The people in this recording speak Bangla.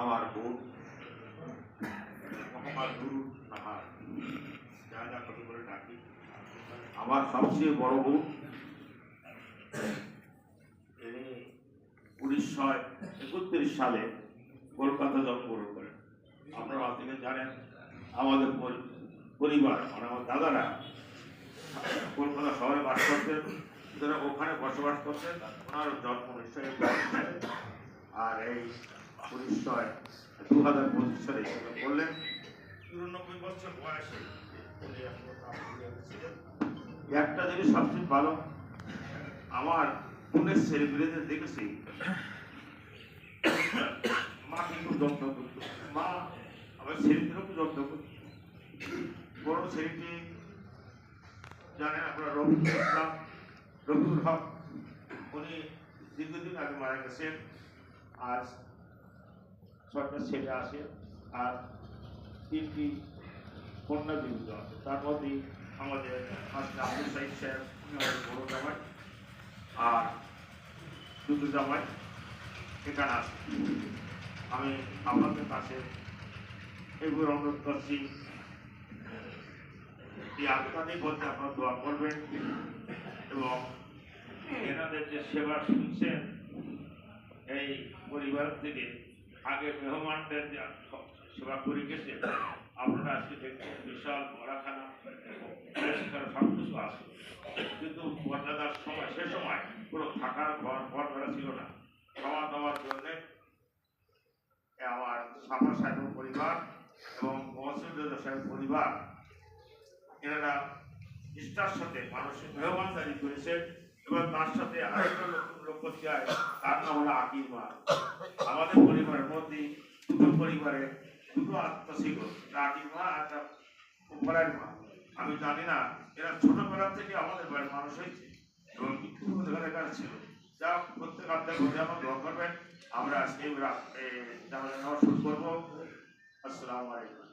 আমার বোন মোহাম্মদ নুরুল নাহার যা যা কত করে ডাকি, আমার সবচেয়ে বড় বোন উনিশশো একত্রিশ সালে কলকাতা জন্মগ্রহণ করেন। আপনারা থেকে জানেন, আমাদের পরিবার মানে আমার দাদারা কলকাতা শহরে বাস করতেন। যারা ওখানে বসবাস করতেন ওনার জন্ম নিশ্চয়ই আর এই উনিশশো দু হাজার পঁচিশ সালে করলেন চুরানব্বই বছর বয়সে। একটা জিনিস সবচেয়ে ভালো আমার বোনের ছেলেমেয়েদের দেখেছি মা কিন্তু যত্ন করত। মা আমার ছেলেদেরও খুব যত্ন করত। বড় ছেলেটি জানেন আপনারা রফিকুল ইসলাম রফিকুল হক উনি দীর্ঘদিন আগে মারা গেছেন। আজ ছয়টা ছেলে আছে আর তিনটি কন্যা জীবিত আছে। তার মধ্যে আমাদের আব্দুল সাহিদ সাহেব আমাদের বড় জামাই। আর দুটো জামাই এখানে আছে। আমি আপনাদের কাছে এগুলো অনুরোধ করছি। এই আত্মাদের বলতে আপনারা দোয়া করবেন। এবং এনাদের যে সেবা শুনছেন এই পরিবার থেকে আগে মেহমানদের যে সেবা করে গেছে, আপনারা আজকে দেখছেন বিশাল বড়াখানা পরিষ্কার সব কিন্তু মর্যাদার সময়, সে সময় কোনো থাকার ঘর ঘর বেড়া ছিল না। খাওয়া দাওয়ার জন্যে আমার সাফা সাহেবের পরিবার এবং মহসিন সাহেবের পরিবার, এনারা নিষ্ঠার সাথে মানুষের মেহমানদারি করেছে এবং তার সাথে আরেকটা লোক লক্ষ্য চায় তার নাম হলো আকির মা আমাদের পরিবারের মধ্যে দুটো পরিবারে দুটো আত্মা ছিল আকির মা আর উপরের মা আমি জানি না, এরা ছোটবেলা থেকে আমাদের বাড়ির মানুষ হয়েছে এবং কাছে ছিল। যা প্রত্যেক আত্মার মধ্যে আমার দোয়া করবেন। আমরা আজকে নেওয়া শুরু করব। আসসালামু আলাইকুম।